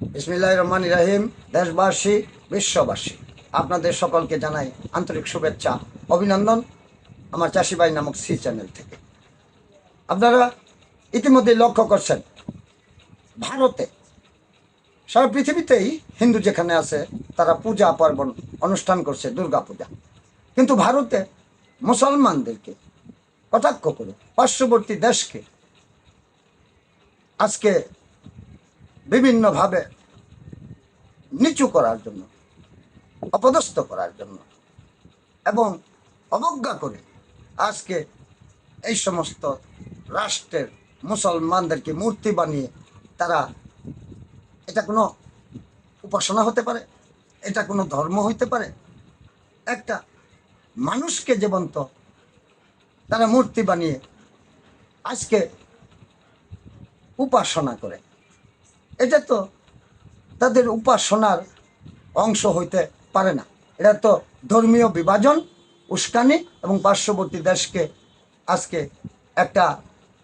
ইসমিল্লাহ রহমান রাহিম, দেশবাসী, বিশ্ববাসী, আপনাদের সকলকে জানাই আন্তরিক শুভেচ্ছা, অভিনন্দন আমার চাষিবাই নামক সি চ্যানেল থেকে। আপনারা ইতিমধ্যে লক্ষ্য করছেন, ভারতে, সারা পৃথিবীতেই হিন্দু যেখানে আছে, তারা পূজা পার্বণ অনুষ্ঠান করছে দুর্গা পূজা কিন্তু ভারতে মুসলমানদেরকে কটাক্ষ করে, পার্শ্ববর্তী দেশকে আজকে বিভিন্নভাবে নিচু করার জন্য, অপদস্থ করার জন্য এবং অবজ্ঞা করে আজকে এই সমস্ত রাষ্ট্রের মুসলমানদেরকে মূর্তি বানিয়ে তারা, এটা কোনো উপাসনা হতে পারে, এটা কোনো ধর্ম হইতে পারে, একটা মানুষকে জীবন্ত তারা মূর্তি বানিয়ে আজকে উপাসনা করে। এটা তো তাদের উপাসনার অংশ হইতে পারে না। এটা তো ধর্মীয় বিভাজন, উস্কানি এবং পার্শ্ববর্তী দেশকে আজকে একটা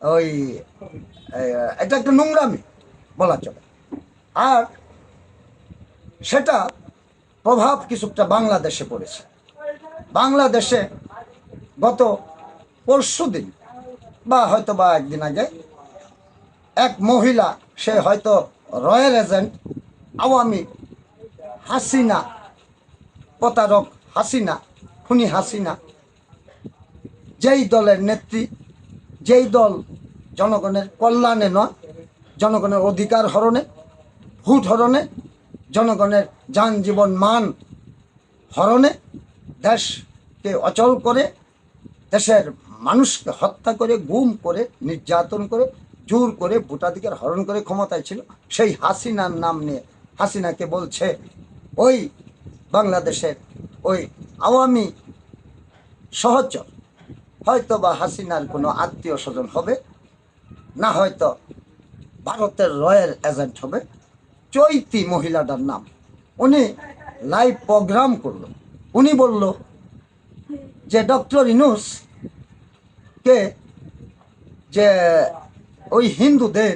ওই এটা একটা নোংরামি বলা চলে। আর সেটা প্রভাব কিছুটা বাংলাদেশে পড়েছে। বাংলাদেশে গত পরশু দিন বা হয়তো বা একদিন আগে এক মহিলা, সে হয়তো রয়্যাল এজেন্ট আওয়ামী হাসিনা প্রতারক হাসিনা, খুনি হাসিনা। যেই দলের নেত্রী, যেই দল জনগণের কল্যাণে নয়, জনগণের অধিকার হরণে, ভোট হরণে, জনগণের যান জীবন মান হরণে, দেশকে অচল করে, দেশের মানুষকে হত্যা করে, গুম করে, নির্যাতন করে জোর করে ভোটাধিকার হরণ করে ক্ষমতায় ছিল। সেই হাসিনার নাম নিয়ে হাসিনাকে বলছে, ওই বাংলাদেশের ওই আওয়ামী সহচর হয়তো বা হাসিনার কোনো আত্মীয় স্বজন হবে, না হয়তো ভারতের রয়্যাল এজেন্ট হবে। চৈতি মহিলাটার নাম। উনি লাইভ প্রোগ্রাম করল। উনি বলল যে, ডক্টর ইনুস কে যে ওই হিন্দুদের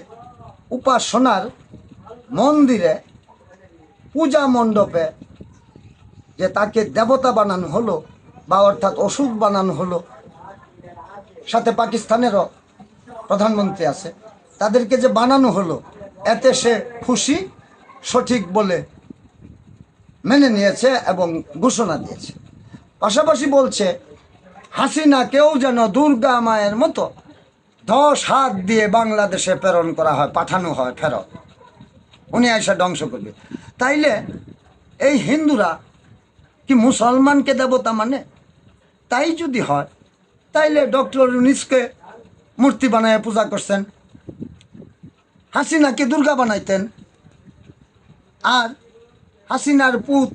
উপাসনার মন্দিরে পূজা মণ্ডপে যে তাকে দেবতা বানানো হলো বা অর্থাৎ অসুখ বানানো হলো, সাথে পাকিস্তানেরও প্রধানমন্ত্রী আছে, তাদেরকে যে বানানো হলো, এতে সে খুশি, সঠিক বলে মেনে নিয়েছে এবং ঘোষণা দিয়েছে। পাশাপাশি বলছে, হাসিনাকেও যেন দুর্গা মায়ের মতো দশ হাত দিয়ে বাংলাদেশে প্রেরণ করা হয়, পাঠানো হয় ফেরত। উনি এসে ধ্বংস করবে। তাইলে এই হিন্দুরা কি মুসলমানকে দেবতা মানে? তাই যদি হয়, তাইলে ডক্টর ইউনিসকে মূর্তি বানায় পূজা করছেন, হাসিনাকে দুর্গা বানাইতেন, আর হাসিনার পুত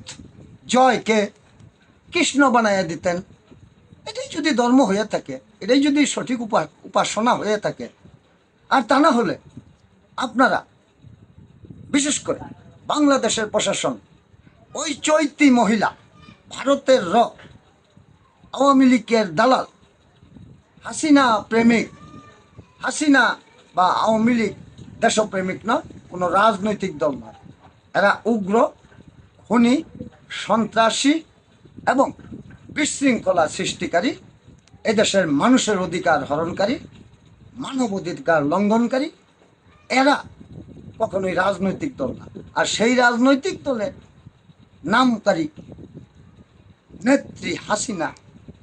জয়কে কৃষ্ণ বানাইয়া দিতেন। এটাই যদি ধর্ম হয়ে থাকে, এটাই যদি সঠিক উপা উপাসনা হয়ে থাকে। আর তা না হলে আপনারা, বিশেষ করে বাংলাদেশের প্রশাসন, ওই চৈতি মহিলা, ভারতের র, আওয়ামী লীগের দালাল, হাসিনা প্রেমিক, হাসিনা বা আওয়ামী লীগ দেশপ্রেমিক নয় কোনো রাজনৈতিক দল নয় এরা উগ্র, খুনি, সন্ত্রাসী এবং বিশৃঙ্খলা সৃষ্টিকারী এদেশের মানুষের অধিকার হরণকারী, মানব অধিকার লঙ্ঘনকারী, এরা কখনোই রাজনৈতিক দল না। আর সেই রাজনৈতিক দলের নামকারী নেত্রী হাসিনা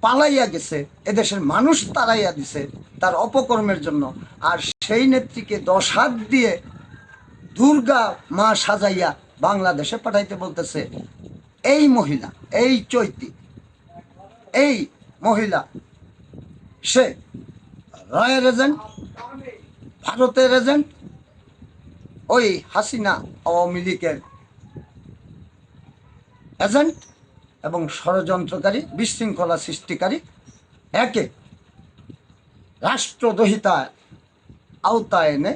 পালাইয়া গেছে, এদেশের মানুষ তাড়াইয়া দিছে তার অপকর্মের জন্য। আর সেই নেত্রীকে দশ হাত দিয়ে দুর্গা মা সাজাইয়া বাংলাদেশে পাঠাইতে বলতেছে, এই মহিলা, এই চৈতি, এই মহিলা সে রয়্যাল এজেন্ট, ভারতের এজেন্ট, ওই হাসিনা আওয়ামী লীগের এজেন্ট এবং ষড়যন্ত্রকারী, বিশৃঙ্খলা সৃষ্টিকারী, একে রাষ্ট্রদ্রোহিতা আওতায় এনে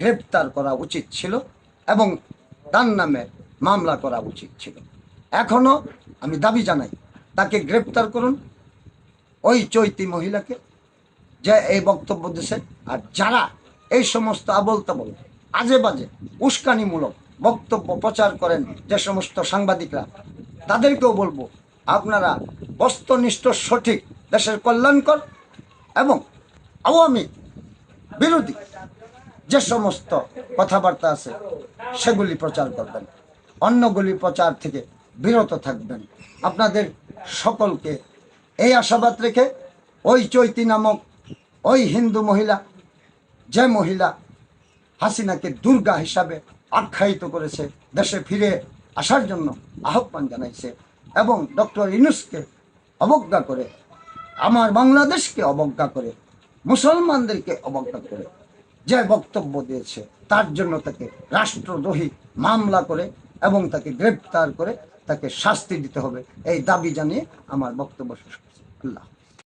গ্রেপ্তার করা উচিত ছিল এবং তার নামে মামলা করা উচিত ছিল। এখনও আমি দাবি জানাই, তাকে গ্রেপ্তার করুন। ওই চৈতি মহিলাকে যে এই বক্তব্য দিছে আর যারা এই সমস্ত আবল তাবল আজে বাজে উস্কানিমূলক বক্তব্য প্রচার করেন যে সমস্ত সাংবাদিকরা, তাদেরকেও বলব, আপনারা বস্তুনিষ্ঠ, সঠিক, দেশের কল্যাণকর এবং আওয়ামী বিরোধী যে সমস্ত কথাবার্তা আছে, সেগুলি প্রচার করবেন। অন্যগুলি প্রচার থেকে বিরত থাকবেন। আপনাদের সকলকে এই আশাবাদ রেখে ওই চৈতি নামক ওই হিন্দু মহিলা, যে মহিলা হাসিনাকে দুর্গা হিসাবে আখ্যায়িত করেছে, দেশে ফিরে আসার জন্য আহ্বান জানাইছে এবং ডক্টর ইনুসকে অবজ্ঞা করে, আমার বাংলাদেশকে অবজ্ঞা করে, মুসলমানদেরকে অবজ্ঞা করে, যে বক্তব্য দিয়েছে, তার জন্য তাকে রাষ্ট্রদ্রোহী মামলা করে এবং তাকে গ্রেপ্তার করে তাকে শাস্তি দিতে হবে। এই দাবি জানিয়ে আমার বক্তব্য শেষ করছি। আল্লাহ